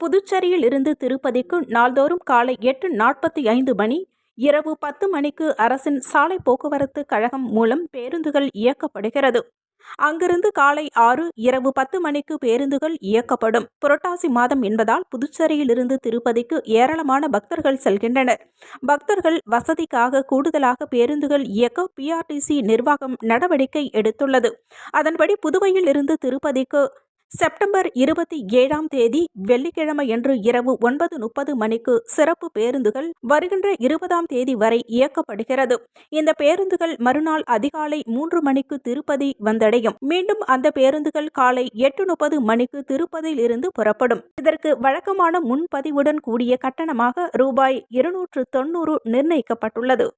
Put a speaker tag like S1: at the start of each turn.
S1: புதுச்சேரியில் இருந்து திருப்பதிக்கு நாள்தோறும் காலை எட்டு நாற்பத்தி ஐந்து மணி இரவு பத்து மணிக்கு அரசின் சாலை போக்குவரத்து கழகம் மூலம் பேருந்துகள் இயக்கப்படுகிறது. அங்கிருந்து காலை ஆறு இரவு பத்து மணிக்கு பேருந்துகள் இயக்கப்படும். புரட்டாசி மாதம் என்பதால் புதுச்சேரியிலிருந்து திருப்பதிக்கு ஏராளமான பக்தர்கள் செல்கின்றனர். பக்தர்கள் வசதிக்காக கூடுதலாக பேருந்துகள் இயக்க பிஆர்டிசி நிர்வாகம் நடவடிக்கை எடுத்துள்ளது. அதன்படி புதுவையில் இருந்து திருப்பதிக்கு செப்டம்பர் இருபத்தி ஏழாம் தேதி வெள்ளிக்கிழமையன்று இரவு ஒன்பது முப்பது மணிக்கு சிறப்பு பேருந்துகள் வருகின்ற இருபதாம் தேதி வரை இயக்கப்படுகிறது. இந்த பேருந்துகள் மறுநாள் அதிகாலை மூன்று மணிக்கு திருப்பதி வந்தடையும். மீண்டும் அந்த பேருந்துகள் காலை எட்டு முப்பது மணிக்கு திருப்பதியில் இருந்து புறப்படும். இதற்கு வழக்கமான முன்பதிவுடன் கூடிய கட்டணமாக ரூபாய் இருநூற்று தொன்னூறு நிர்ணயிக்கப்பட்டுள்ளது.